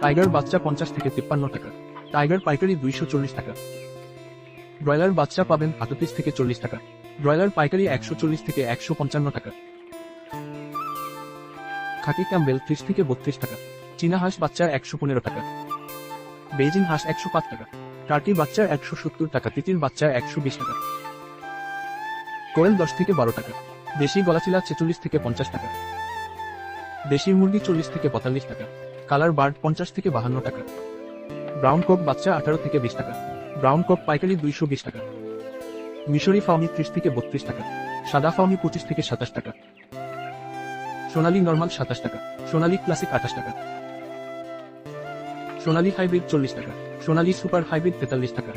Tiger বাচ্চা পঞ্চাশ থেকে তিপ্পান্ন টাকা। টাইগার পাইকারি দুইশো চল্লিশ টাকা। ব্রয়লার বাচ্চা পাবেন আটত্রিশ থেকে চল্লিশ টাকা। ব্রয়লার পাইকারি একশো চল্লিশ থেকে একশো পঞ্চান্ন টাকা। খাকি ক্যাম্বেল ত্রিশ থেকে বত্রিশ টাকা। চীনা হাঁস বাচ্চা একশো পনেরো টাকা। বেজিং হাঁস একশো পাঁচ টাকা। টার্কি বাচ্চা একশো সত্তর টাকা। তিতির বাচ্চা একশো বিশ টাকা। কোয়েল দশ থেকে বারো টাকা। দেশি গলাচিলা ছেচল্লিশ থেকে পঞ্চাশ টাকা। দেশি মুরগি চল্লিশ থেকে পঁয়তাল্লিশ টাকা। কালার বার্ড পঞ্চাশ থেকে বাহান্ন টাকা। ব্রাউন কোক বাচ্চা আঠারো থেকে বিশ টাকা। ব্রাউন কোক পাইকারি দুইশো বিশ টাকা। মিশরি ফাউমি ত্রিশ থেকে বত্রিশ টাকা। সাদা ফাউমি পঁচিশ থেকে সাতাশ টাকা। সোনালী নর্মাল সাতাশ টাকা। সোনালী ক্লাসিক আঠাশ টাকা। সোনালী হাইব্রিড চল্লিশ টাকা। সোনালী সুপার হাইব্রিড তেতাল্লিশ টাকা।